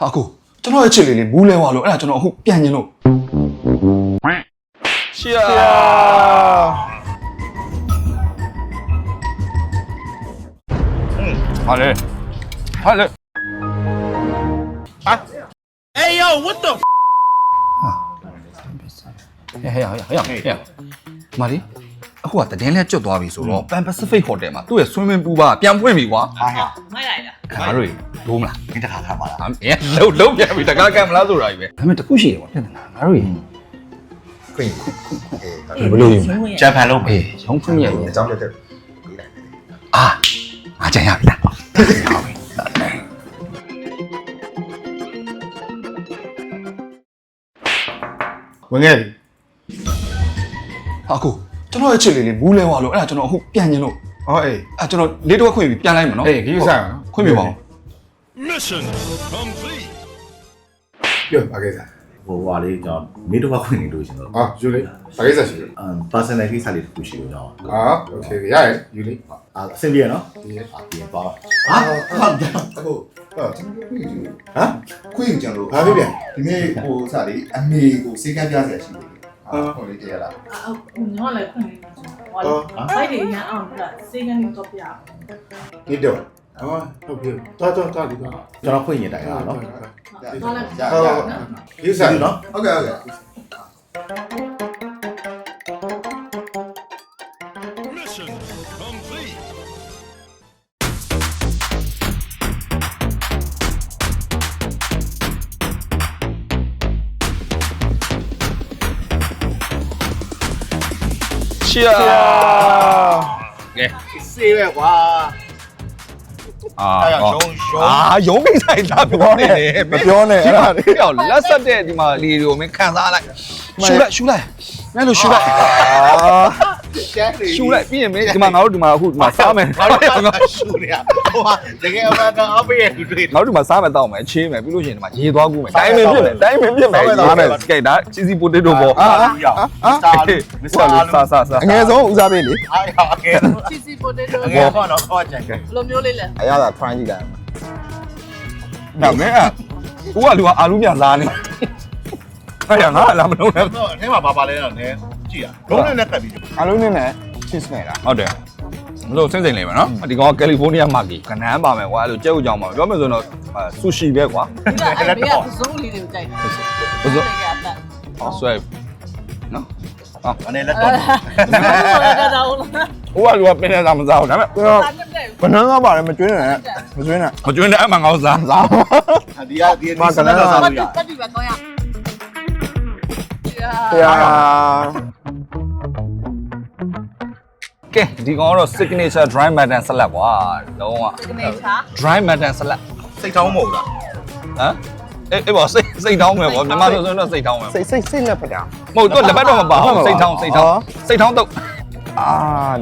ဟာကိုကျွန်တော်ရဲ့ချစ်လေးလေးမူးလဲသွားလို့အဲ့ဒါကျွန်တော်အခုပြန်ကျင်လို့ရှီယာဟာလေဟာလေ Hey yo, what the? ဟဲ့ဟဲ့ဟဲ့ဟဲ့ဟဲ့မာလီ အခုကတည်င်းလဲကျွတ်သွားပြီဆိုတော့ Pan Pacific Hotel မှာသူ့ရဲ့ swimming pool ကပြန်ဖွင့်ပြီကွာဟာဟာမိုက်လိုက်လားငါတို့ဒိုးမလားဒီတစ်ခါခါပါလားအမေလုံးလုံးပြန်ပြီတကားကံမလားဆိုတာကြီးပဲဒါပေမဲ့တခုရှိတယ်ကွာပြန်နေတာငါတို့ရေခွင့်ဘယ်လိုယူမလဲဂျပန်လုံးအေးရုံးဖွင့်ရပြီအကြောင်းလက်တက်အာငါကြံရပြီလားဝင်ခဲ့ပြီဟာကို ကျွန်တော်ရဲ့ချစ်လေးလေးမူးလဲသွားလို့အဲ့ဒါကျွန်တော်အခုပြန်ကျင်လို့ အော်အေး အဲ့ကျွန်တော်လေးတော့ခွင့်ပြီပြန်လိုက်မယ်နော် အေးခရီးဆိုင်နော် ခွင့်ပြပါဦး Mission complete. ပြောပါကိစ္စ ဟိုဟာလေးကျွန်တော်မေးတော့ခွင့်နေလို့ရှင်တော့ အာယူလေးပါကိစ္စရှိတယ် အမ် personal ကိစ္စလေးတစ်ခုရှိလို့ကျွန်တော် အာโอเคရရယူလေး အာအဆင်ပြေနော်ဒီအာပြင်ပါဟာဟာ အခုဟာကျွန်တော်ခွင့်ယူ ဟမ် ခွင့်ယူကြလို့ ဘာဖြစ်ပြန် ဒီနေ့ဟိုစလေအမေကိုစေကန်းပြဆရာရှိတယ် ဟာဟိုလေးတရားလားအခုညောလည်းခွင့်နေမှာဟောဖိုက်တွေရအောင်ပြစေကန်းတော့ပြဒီတော့အော်ဟုတ်ပြီတော်တော်တော်ဒီကကျွန်တော်ခွင့်ရင်တိုင်တာနော်တော့လည်းရရဟုတ်နော်ခရီးဆိုင်နော်ဟုတ်ကဲ့ဟုတ်ကဲ့ ရှီယာကဲစေးပဲကွာအာအဲ့ဒါရုံးရုံးအာရုံးမိဆိုင်သားပြောနေတယ်မပြောနဲ့အဲ့ဒါလေးပြောလက်ဆက်တဲ့ဒီမှာလီတွေကိုမင်းခံစားလိုက်ရှူလိုက်ရှူလိုက်မဲလို့ရှူလိုက် ရှက်နေရှူလိုက်ပြီးရင်မင်းဒီမှာငါတို့ဒီမှာအခုဒီမှာစားမယ်ဘာလို့ငါရှူနေရဟိုဟာတကယ်အမှန်တော့အပေးရတူတွေငါတို့ဒီမှာစားမယ်တောက်မယ်ချင်းမယ်ပြီးလို့ရှိရင်ဒီမှာရေသွားကူးမယ်တိုင်းမင်းပြစ်မယ်တိုင်းမင်းပြစ်မယ်ဒါချီစီပိုတေတိုပေါ့အာအာစတာမစ္စတာစားစားစားအငယ်ဆုံးဦးစားပေးလေအားရအကဲချီစီပိုတေတိုအကဲပေါ့နော်ခေါ်ချင်ဘလိုမျိုးလေးလဲအရသာ try ကြည့်လိုက်ဒါမင်းကကိုကလူကအာလူပြန်စားနေအဲ့ရငါလာမလုံးနဲ့တော့အထဲမှာဘာပါလဲတော့နည်း ကြည့်ရလုံးနဲ့နဲ့ကပ်ပြီးအလုံးနဲ့နဲ့ cheese နဲ့လားဟုတ်တယ်မလို့စင်စင်လေးပဲနော်ဒီကောင်ကကယ်လီဖိုးနီးယားမာကီကနန်းပါမယ်ကွာအဲ့လိုကြက်ဥကြောင်ပါပြောမယ်ဆိုတော့ဆူရှီပဲကွာဒီကအဲ့ဘေးကပစုံးလေးတွေကိုကြိုက်တယ်ဘယ်ဆိုကအတက်ဟောဆွဲနော်အနေနဲ့တော့ကတော့ဟုတ်လားဟိုကလူကပင်းနေတာမစားဘူးဒါပေမဲ့ကျွန်တော်အားတက်တယ်ဘနန်းကပါတယ်မကျွင်းနဲ့မကျွင်းနဲ့မကျွန်းတဲ့အမှန်ကောင်းစားစားဒီကဒီကစားလို့ရတက်ပြီပဲကောင်းရတရား ကဲဒီကောင်ကတော့ signature dry mutton salad ကွာလုံးဝဒီနေ့ချာ dry mutton salad စိတ်ထောင်းမဟုတ်လားဟမ်အေးအေးပေါ့စိတ်စိတ်တောင်းမယ်ပေါ့မြန်မာဆိုဆိုတော့စိတ်တောင်းမယ်စိတ်စိတ်စိတ်နဲ့ဖတာမဟုတ်တော့လက်ပတ်တော့မပါဘူးစိတ်တောင်းစိတ်တောင်းစိတ်တောင်းတော့အာ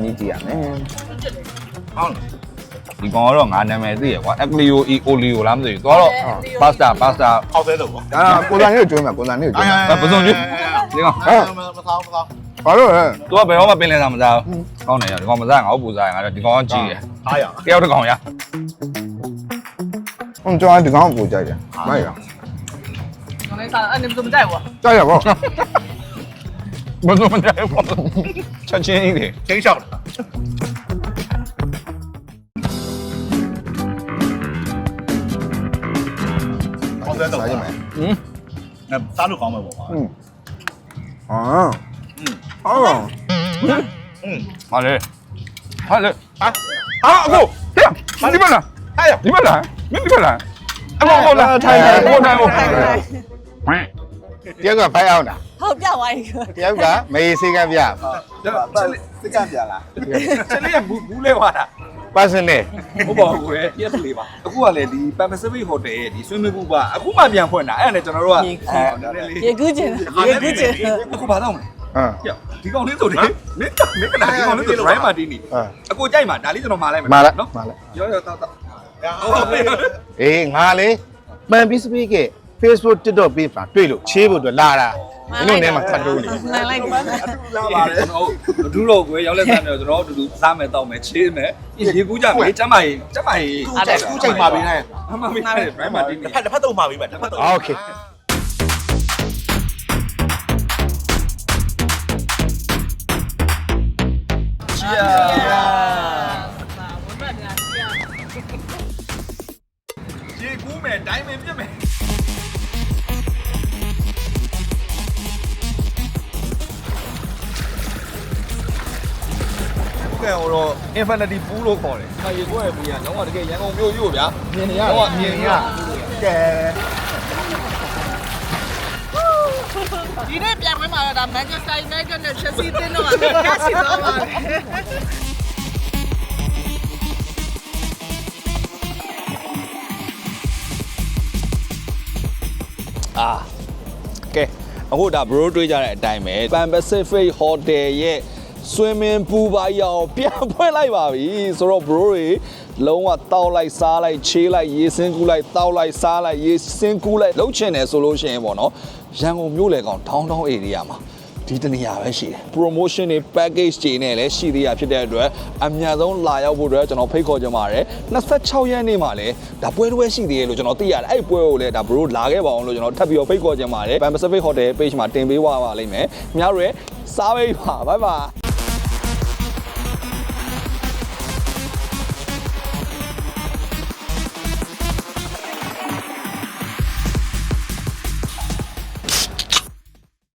နီးကြည့်ရမယ်ဟောင်းဒီကောင်ကတော့ငါနာမည်သိရကွာ Aglio e Olio လားမသိဘူးသွားတော့ pasta pasta အောက်သေးတော့ပေါ့ဒါကိုယ်တိုင်လေးကိုကျွင်းမယ်ကိုယ်တိုင်လေးကိုကျွင်းမယ်ပစုံကျွန်းဒီကောင်မသောမသော ဘာလို့လဲ သူကဘယ်တော့မှပင်လဲတာမစားဘူးကောင်းတယ်ရဒီကောင်မစားငါ့ကိုပူစားရငါတော့ဒီကောင်ကကြီးတယ် အားရ တယောက်တစ်ကောင်ရ ဟိုကျွန်တော်ဒီကောင်ကိုကြိုက်တယ်မိုက်ရ 我那啥，哎，你们怎么带我？ ကြိုက်ရပေါ့ ဘယ်လိုမှမတိုင်းဘူးချက်ချင်းကြီးတွေ ချင်းလျှောက်အောက်သေးတော့ စားရမယ် ဟင် ငါစားလို့ကောင်းမှာပေါ့ကွာ အာအော် อืม အော်ဟာလေဟာလေဟာအာအကိုဟဲ့ဒီမလားဟဲ့ဒီမလားမင်းဒီမလားအကိုကိုလာထိုင်ထိုင်ကိုထိုင်ကိုတယောက်ကဖိုက်အောင်လားဟုတ်ပြသွားပြီတယောက်ကမေးစေးကပြစစ်ကပြလားချက်လေးကဘူးလဲဝါတာ personal ဟုတ်ပါဘူးကွယ်ရက်လေးပါအခုကလည်းဒီ Pan Pacific Hotel ရဲ့ဒီဆွေးနွေးမှုကအခုမှပြန်ဖွင့်တာအဲ့ဒါနဲ့ကျွန်တော်တို့ကရေကူးကျင်ရေကူးကျင်အခုဘာတော့မလဲ ဟမ် ဒီကောင်လေးဆိုတယ်မင်းမင်းကဒီကောင်လေးဆို dry martini ဟမ် အခုကြိုက်မှာဒါလေးကျွန်တော်မှာလိုက်မယ် မာလိုက် နော် မာလိုက် ရောရောတော့တော့ ဟုတ်ပါဘူး အေးငါလေပန်ပီစပီက Facebook TikTok page မှာတွေ့လို့ချေးဖို့အတွက်လာတာမင်းတို့နဲ့မှာခတ်တိုးနေ နိုင်လိုက်ပြီ လာပါတယ်ကျွန်တော်မဒူးတော့ကွယ်ရောက်လက်ဆန်းတယ်ကျွန်တော်တို့အတူတူစားမယ်တောက်မယ်ချေးမယ်ရေကူးကြမယ်ကျမ်းမာရေးကျမ်းမာရေး အဲ့ဒါခုချိန်မှာပေးနိုင် အမှန်မိတယ် brand မှာတင်းနေ တစ်ဖက်တစ်ဖက်တော့မှာပေးမယ်တစ်ဖက်တော့โอเค ရေကူးမယ်ဒိုင်းမယ်ပြက်မယ်ကဲတော့ infinity pool လို့ခေါ်တယ်။ဒါရေကွက်ရဲ့ပူရတော့တကယ်ရန်ကုန်မြို့ကြီးကိုဗျာ။မြင်နေရတော့မြင်နေရကဲ ဒီနေ့ပြန်ဝင်มาတော့ဒါ Manchester United နဲ့ Chelsea တင်းတော့ကကစီတော့ပါအာကဲအခုဒါ bro တွေးကြတဲ့အတိုင်းပဲ Pan Pacific Hotel ရဲ့ swimming pool ပါရအောင်ပြန်ဖွင့်လိုက်ပါပြီဆိုတော့ bro တွေ လုံးဝတောက်လိုက်စားလိုက်ချေးလိုက်ရေစင်းကူးလိုက်တောက်လိုက်စားလိုက်ရေစင်းကူးလိုက်လှုပ်ချင်တယ်ဆိုလို့ရှိရင်ပေါ့နော်ရန်ကုန်မြို့လေကောင် downtown area မှာဒီတနေရာပဲရှိတယ် promotion တွေ package တွေနဲ့လည်းရှိသေးတာဖြစ်တဲ့အတွက်အများဆုံးလာရောက်ဖို့အတွက်ကျွန်တော်ဖိတ်ခေါ်ကြပါတယ်26ရက်နေ့မှာလည်းဒါပွဲတစ်ပွဲရှိသေးတယ်လို့ကျွန်တော်သိရတယ်အဲ့ပွဲကိုလည်းဒါ bro လာခဲ့ပါအောင်လို့ကျွန်တော်ထပ်ပြီးတော့ဖိတ်ခေါ်ကြပါတယ် Pan Pacific Hotel page မှာတင်ပေးသွားပါလိမ့်မယ်။များရဲစားပေးပါ bye bye